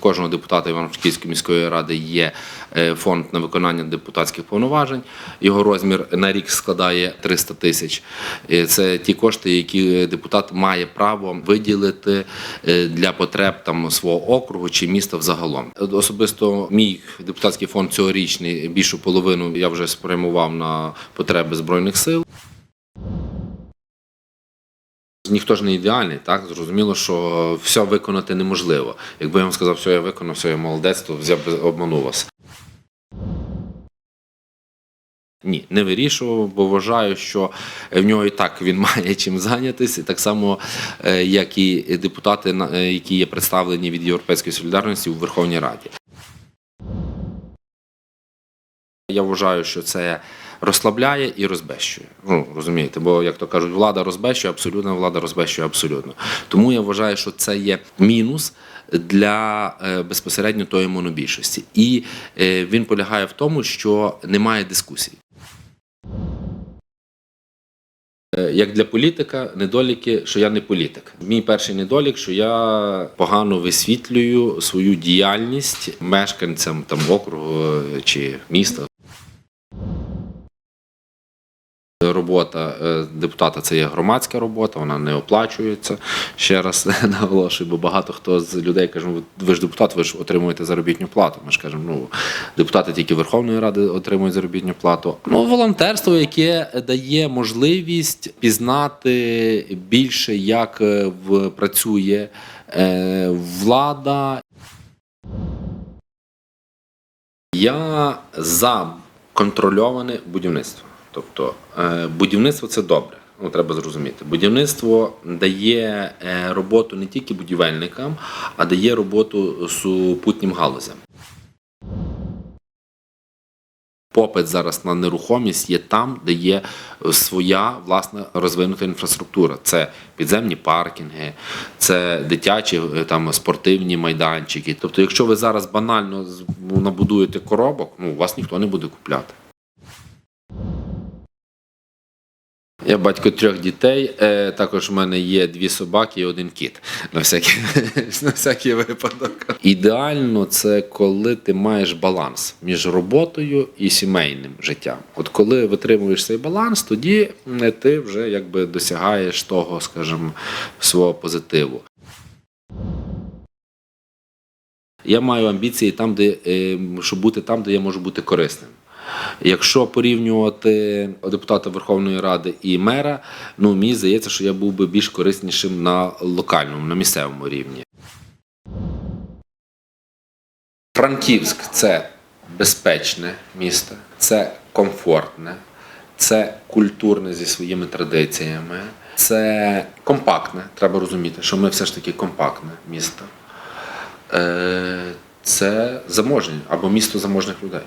кожного депутата Івано-Франківської міської ради є е, фонд на виконання депутатських повноважень. Його розмір на рік складає 300 тисяч. Е, Це ті кошти, які депутат має право виділити е, для потреб там свого округу чи міста взагалом. Особисто мій депутатський фонд цьогорічний більшу половину я вже спрямував на потреби збройних сил. Ніхто ж не ідеальний, так зрозуміло, що все виконати неможливо. Якби я вам сказав, все я виконав, все я молодець, то взяв би обманув вас. Ні, не вирішував, бо вважаю, що в нього і так він має чим зайнятися, так само, е, як і депутати, е, які є представлені від Європейської солідарності у Верховній Раді. Я вважаю, що це розслабляє і розбещує. Ну, розумієте, бо, як то кажуть, влада розбещує абсолютно, влада розбещує абсолютно. Тому я вважаю, що це є мінус для е, безпосередньо тої монобільшості. І е, він полягає в тому, що немає дискусій. Е, Як для політика, недоліки, що я не політик. Мій перший недолік, що я погано висвітлюю свою діяльність мешканцям там округу чи міста. Робота е, депутата це є громадська робота, вона не оплачується. Ще раз наголошую, бо багато хто з людей каже, «Ну, ви ж депутат, ви ж отримуєте заробітну плату. Ми ж кажемо, ну депутати тільки Верховної Ради отримують заробітну плату. Ну, волонтерство, яке дає можливість пізнати більше, як е, працює е, влада. Я за контрольоване будівництво. Тобто е, будівництво це добре. Ну, треба зрозуміти. Будівництво дає е, роботу не тільки будівельникам, а дає роботу супутнім галузям. Попит зараз на нерухомість є там, де є своя власна розвинута інфраструктура. Це підземні паркінги, це дитячі е, там спортивні майданчики. Тобто, якщо ви зараз банально набудуєте коробок, ну вас ніхто не буде купляти. Я батько трьох дітей. е, Також в мене є дві собаки і один кіт. На всякий, на всякий випадок. Ідеально це коли ти маєш баланс між роботою і сімейним життям. От коли витримуєш цей баланс, тоді ти вже якби досягаєш того, скажімо, свого позитиву. Я маю амбіції там, де е, щоб бути там, де я можу бути корисним. Якщо порівнювати депутата Верховної Ради і мера, ну мені здається, що я був би більш кориснішим на локальному, на місцевому рівні. Франківськ це безпечне місто, це комфортне, це культурне зі своїми традиціями, це компактне. Треба розуміти, що ми все ж таки компактне місто. Е, Це заможні або місто заможних людей.